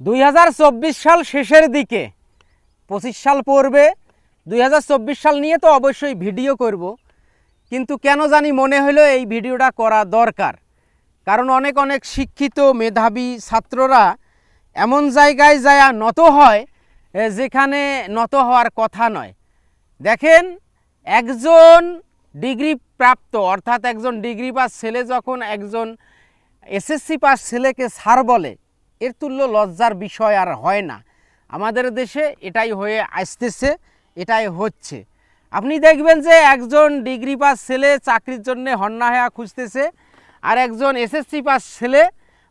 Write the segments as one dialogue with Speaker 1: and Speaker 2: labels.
Speaker 1: দুই হাজার চব্বিশ সাল শেষের দিকে, পঁচিশ সাল পড়বে, দুই হাজার চব্বিশ সাল নিয়ে তো অবশ্যই ভিডিও করব। কিন্তু কেন জানি মনে হলো এই ভিডিওটা করা দরকার। কারণ অনেক অনেক শিক্ষিত মেধাবী ছাত্ররা এমন জায়গায় যায় নত হয় যেখানে নত হওয়ার কথা নয়। দেখেন, একজন ডিগ্রি প্রাপ্ত, অর্থাৎ একজন ডিগ্রি পাস ছেলে যখন একজন এসএসসি পাস ছেলেকে সার বলে এর তুল্য লজ্জার বিষয় আর হয় না। আমাদের দেশে এটাই হয়ে আসতেছে, এটাই হচ্ছে। আপনি দেখবেন যে একজন ডিগ্রি পাস ছেলে চাকরির জন্য হন্নাহায়া খুঁজতেছে, আর একজন এসএসসি পাস ছেলে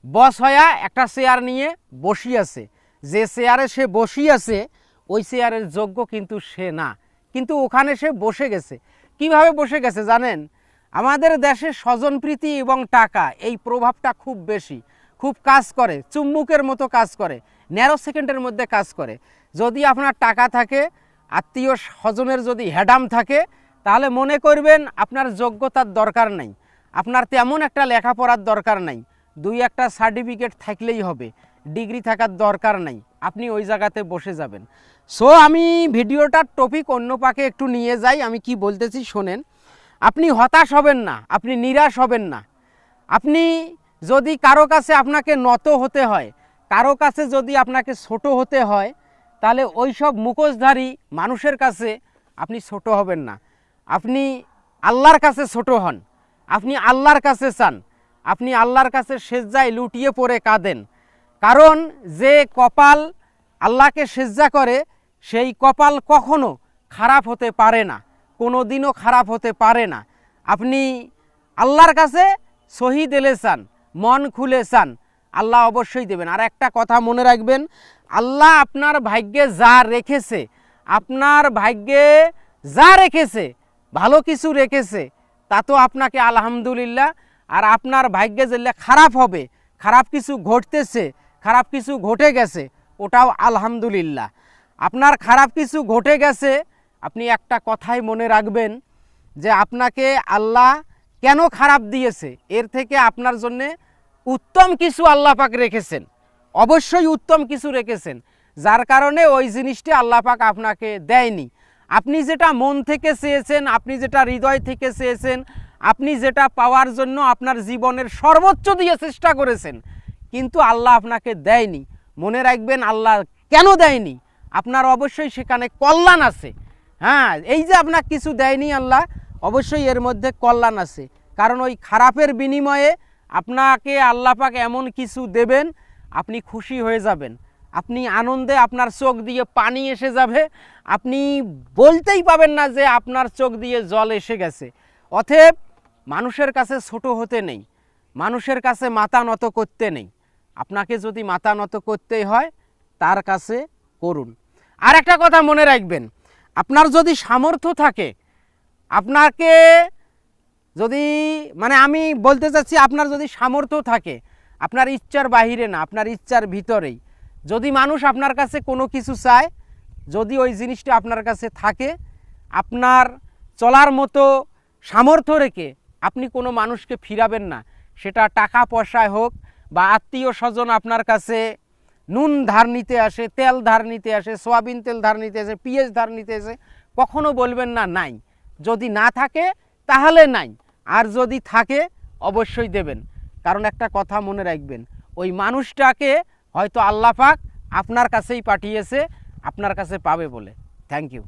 Speaker 1: বস হয়া একটা চেয়ার নিয়ে বসি আছে যে চেয়ারে সে বসি আছে ওই চেয়ারের যোগ্য কিন্তু সে না। কিন্তু ওখানে সে বসে গেছে। কীভাবে বসে গেছে জানেন? আমাদের দেশে স্বজনপ্রীতি এবং টাকা, এই প্রভাবটা খুব বেশি। খুব কাজ করে, চুম্বুকের মতো কাজ করে, ন্যারো সেকেন্ডের মধ্যে কাজ করে। যদি আপনার টাকা থাকে, আত্মীয় স্বজনের যদি হ্যাডাম থাকে, তাহলে মনে করবেন আপনার যোগ্যতার দরকার নাই। আপনার তেমন একটা লেখাপড়ার দরকার নাই। দুই একটা সার্টিফিকেট থাকলেই হবে। ডিগ্রি থাকার দরকার নাই। আপনি ওই জায়গাতে বসে যাবেন। সো আমি ভিডিওটার টপিক অন্য পাকে একটু নিয়ে যাই। আমি কি বলতেছি শোনেন। আপনি হতাশ হবেন না। আপনি নিরাশ হবেন না। আপনি যদি কারও কাছে আপনাকে নত হতে হয়, কারও কাছে যদি আপনাকে ছোট হতে হয়, তাহলে ওই সব মুখোশধারী মানুষের কাছে আপনি ছোট হবেন না। আপনি আল্লাহর কাছে ছোট হন, আপনি আল্লাহর কাছে চান, আপনি আল্লাহর কাছে সেজ্জায় লুটিয়ে পড়ে কাঁদেন। কারণ যে কপাল আল্লাহকে সেজ্জা করে, সেই কপাল কখনো খারাপ হতে পারে না কোনো দিনও খারাপ হতে পারে না। আপনি আল্লাহর কাছে শহীদ এলে চান মন খুলে চান। আল্লাহ অবশ্যই দেবেন। আর একটা কথা মনে রাখবেন, আল্লাহ আপনার ভাগ্যে যা রেখেছে, আপনার ভাগ্যে যা রেখেছে, ভালো কিছু রেখেছে, তা তো আপনাকে আলহামদুলিল্লাহ, আর আপনার ভাগ্যে যেগুলো খারাপ হবে, খারাপ কিছু ঘটতেছে, খারাপ কিছু ঘটে গেছে, ওটাও আলহামদুলিল্লাহ। আপনার খারাপ কিছু ঘটে গেছে, আপনি একটা কথাই মনে রাখবেন যে আপনাকে আল্লাহ কেন খারাপ দিয়েছে? এর থেকে আপনার জন্যে উত্তম কিছু আল্লাহ পাক রেখেছেন। অবশ্যই উত্তম কিছু রেখেছেন। যার কারণে ওই জিনিসটি আল্লাহ পাক আপনাকে দেয়নি। আপনি যেটা মন থেকে চেয়েছেন, আপনি যেটা হৃদয় থেকে চেয়েছেন, আপনি যেটা পাওয়ার জন্য আপনার জীবনের সর্বোচ্চ দিয়ে চেষ্টা করেছেন, কিন্তু আল্লাহ আপনাকে দেয়নি। মনে রাখবেন, আল্লাহ কেন দেয়নি? আপনার অবশ্যই সেখানে কল্যাণ আছে। হ্যাঁ এই যে আপনার কিছু দেয়নি আল্লাহ অবশ্যই এর মধ্যে কল্যাণ আছে। কারণ ওই খারাপের বিনিময়ে আপনাকে আল্লাহ পাক এমন কিছু দেবেন, আপনি খুশি হয়ে যাবেন। আপনি আনন্দে আপনার চোখ দিয়ে পানি এসে যাবে। আপনি বলতেই পাবেন না যে আপনার চোখ দিয়ে জল এসে গেছে। অতএব মানুষের কাছে ছোট হতে নেই। মানুষের কাছে মাথা নত করতে নেই। আপনাকে যদি মাথা নত করতেই হয়, তার কাছে করুন। আর একটা কথা মনে রাখবেন। আপনার যদি সামর্থ্য থাকে আপনাকে যদি মানে আমি বলতে চাচ্ছি আপনার যদি সামর্থ্য থাকে, আপনার ইচ্ছার বাহিরে না, আপনার ইচ্ছার ভিতরেই, যদি মানুষ আপনার কাছে কোনো কিছু চায়, যদি ওই জিনিসটা আপনার কাছে থাকে, আপনার চলার মতো সামর্থ্য রেখে আপনি কোনো মানুষকে ফিরাবেন না, সেটা টাকা পয়সায় হোক বা আত্মীয় স্বজন আপনার কাছে নুন ধার নিতে আসে, তেল ধার নিতে আসে, সোয়াবিন তেল ধার নিতে আসে, পিঁয়াজ ধার নিতে আসে, কখনো বলবেন না, নাই। যদি না থাকে, তাহলে নাই। আর যদি থাকে, অবশ্যই দেবেন। কারণ একটা কথা মনে রাখবেন, ওই মানুষটাকে হয়তো আল্লাহ পাক আপনার কাছেই পাঠিয়েছে, আপনার কাছে পাবে বলে। Thank you